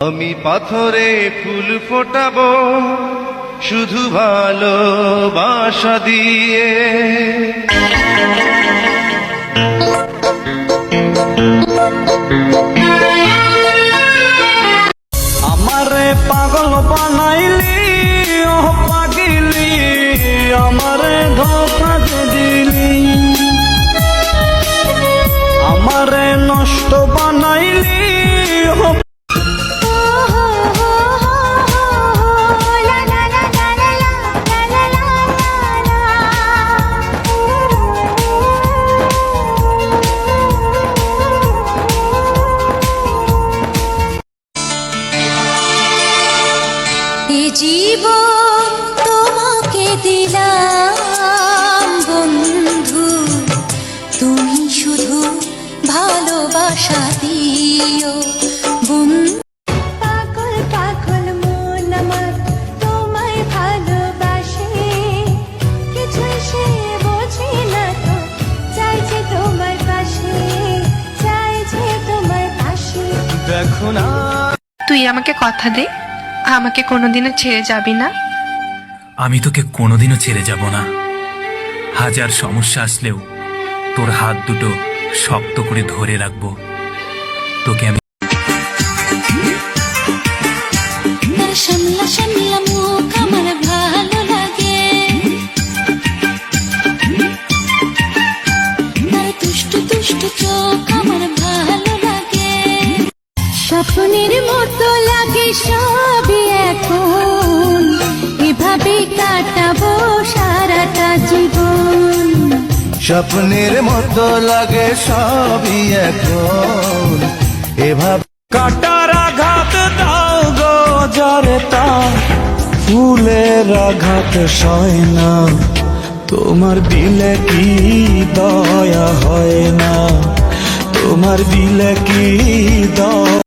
আমি পাথরে ফুল ফোটাবো, শুধু ভালোবাসা দিয়ে। আমারে পাগল বানাইলি ও পাগিলি, আমারে ধোকা দিলি। আমারে নষ্ট জীবন তোমাকে দিলাম বন্ধু। তুমি শুধু ভালোবাসা দিও বন্ধু। পাগল পাগল মন আমার তোমায় ভালোবাসে। কিছু সে বোঝে না চাইছে তোমার পাশে চাইছে তোমার পাশে। দেখো না। তুই আমাকে কথা দে। আমাকে কোনোদিনও ছেড়ে যাবি না? আমি তোকে কোনোদিনও ছেড়ে যাব না। হাজার সমস্যা আসলেও তোর হাত দুটো শক্ত করে ধরে রাখব। তোকে আমি স্বপ্নের মতো লাগে সবই এখন। এভাবে কাটাবো সারাটা জীবন। স্বপ্নের মতো লাগে সবই এখন। এভাবে কাটার আঘাত দাও গো তা ফুলের আঘাত সয় না। তোমার দিলে কি দয়া হয় না? তোমার দিলে কি দয়া